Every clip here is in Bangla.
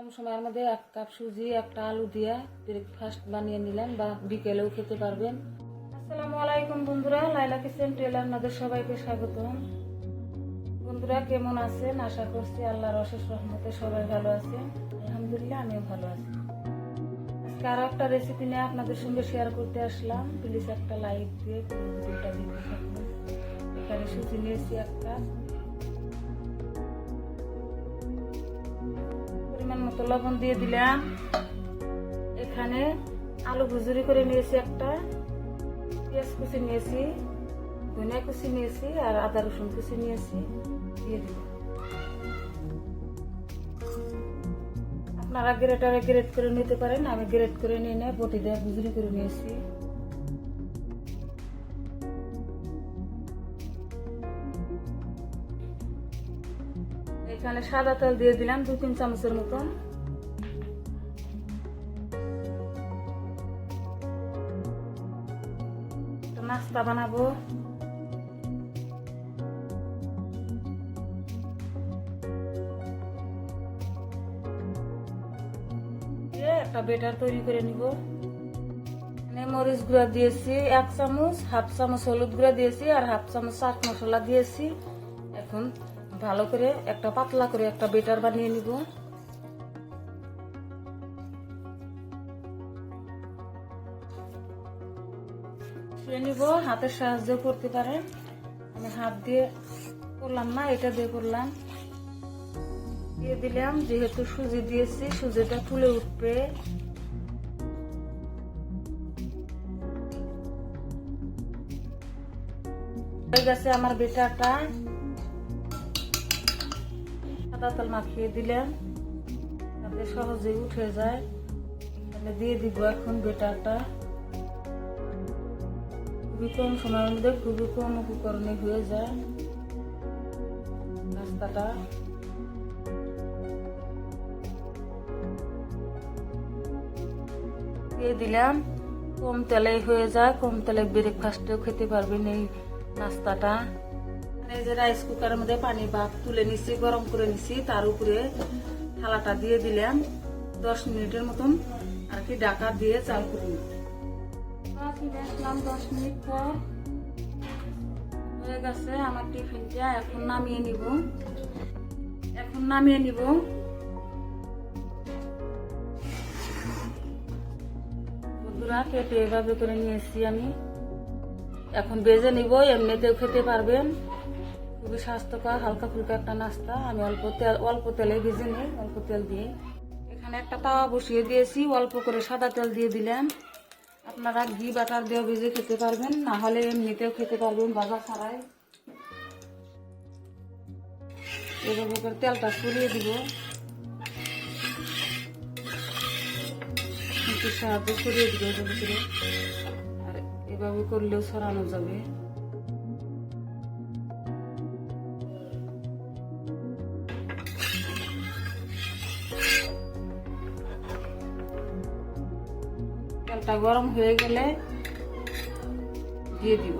কম সময়ের মধ্যে এক কাপ সুজি, একটা আলু দিয়ে ব্রেকফাস্ট বানিয়ে নিলেন বা বিকেলেও খেতে পারবেন। আসসালামু আলাইকুম বন্ধুরা লাইলা কিচেন টেলার আপনাদের সবাইকে স্বাগতম। বন্ধুরা, কেমন আছেন? আশা করছি আল্লাহর অশেষ রহমতে সবাই ভালো আছেন। আলহামদুলিল্লাহ, আমিও ভালো আছি। আজকে আরও একটা রেসিপি নিয়ে আপনাদের সঙ্গে শেয়ার করতে আসলাম। প্লিজ একটা লাইক দিয়ে ভিডিওটা থাকুন এখানে সুজি নিয়েছি একটা। মতো লবণ দিয়ে দিলাম। এখানে আলু ভুজুরি করে নিয়েছি একটা, পেঁয়াজ কুচি নিয়েছি, ধনিয়া কুচি নিয়েছি আর আদা রসুন কুচি নিয়েছি, দিয়ে দিব আপনারা গ্রেটারে গ্রেট করে নিতে পারেন, আমি গ্রেট করে নিয়ে নেয় বটি দিয়ে ভুজুরি করে নিয়েছি। এখানে সাদা তেল দিয়ে দিলাম দু তিন চামচের মতন। নাস্তা বানাবো। একটা বেটার তৈরি করে নিব। মরিচ গুঁড়া দিয়েছি, এক চামচ, হাফ চামচ হলুদ গুঁড়া দিয়েছি আর হাফ চামচ চাট মশলা দিয়েছি। এখন ভালো করে একটা পাতলা করে একটা বেটার বানিয়ে নিব। শুয়ে নিব, হাতের সাহায্য করতে পারেন আমি হাত দিয়ে করলাম না, এটা দিয়ে করলাম। দিয়ে দিলাম, যেহেতু সুজি দিয়েছি, সুজিটা ফুলে উঠবে। হয়ে গেছে আমার বেটাটা। সাদা তেল মাখিয়ে দিলাম, যাতে সহজে উঠে যায়। তাহলে দিয়ে দিব এখন বেটারটা খুবই কম সময়ের মধ্যে খুবই কম উপকরণে হয়ে যায় নাস্তাটা দিয়ে দিলাম, কম তেলে হয়ে যায়, কম তেলে ব্রেকফাস্টেও খেতে পারবেন এই নাস্তাটা। এই যে রাইস কুকারের মধ্যে পানি ভাত তুলে নিছি, গরম করে নিছি, তার উপরে থালাটা দিয়ে দিলাম। দশ মিনিটের মতন আর কি ডাকা দিয়ে চাল করে নিব দশ মিনিট পর। হয়ে গেছে, আমার টিফিনটা এখন নামিয়ে এখন নামিয়ে বন্ধুরা কেটে এভাবে করে আমি। এখন বেজে নিব, এমনিতেও খেতে পারবেন। খুবই স্বাস্থ্যকর, হালকা ফুলকা একটা নাস্তা। আমি অল্প তেল, অল্প তেলে ভেজে নিই, অল্প তেল দিয়ে। এখানে একটা তাওয়া বসিয়ে দিয়েছি, অল্প করে সাদা তেল দিয়ে দিলাম। আপনারা ঘি, বাটার দিয়ে ভেজে খেতে পারবেন, না হলে এমনিতেও খেতে পারবেন বাজার ছাড়াই। এভাবে করে তেলটা সরিয়ে দিব। সাহায্য সরিয়ে দিব এভাবে করে আর এভাবে করলেও সরানো যাবে। তেলটা গরম হয়ে গেলে দিয়ে দিব।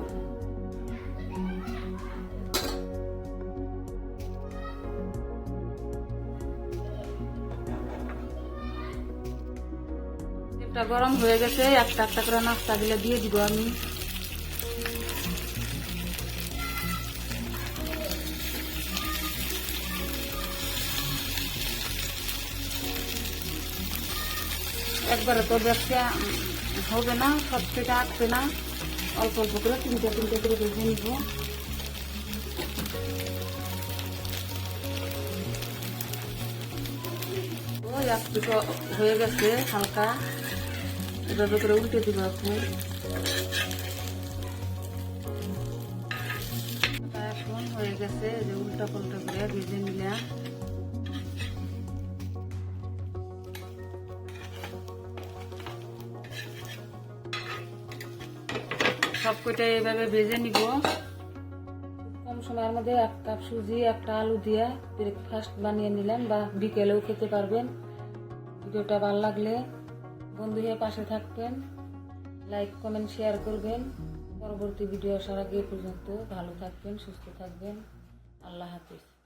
গরম হয়ে গেছে, একটা একটা করে নাস্তা দিলে দিয়ে দিব আমি। একবারে তো ব্যবসা হবে না, সব থেকে আসবে না। অল্প অল্প করে তিনটে তিনটে করে ভেজে নিব। একটু হয়ে গেছে হালকা। এভাবে করে উল্টে দিব এখন। এখন হয়ে গেছে যে উল্টা পাল্টা করে ভেজে নিলাম। সব কটা এইভাবে ভেজে নিব। কম সময়ের মধ্যে এক কাপ সুজি, একটা আলু দিয়ে ব্রেকফাস্ট বানিয়ে নিলাম বা বিকেলেও খেতে পারবেন। ভিডিওটা ভালো লাগলে বন্ধু হয়ে পাশে থাকবেন লাইক কমেন্ট শেয়ার করবেন। পরবর্তী ভিডিও আসার আগে পর্যন্ত ভালো থাকবেন, সুস্থ থাকবেন। আল্লাহ হাফিজ।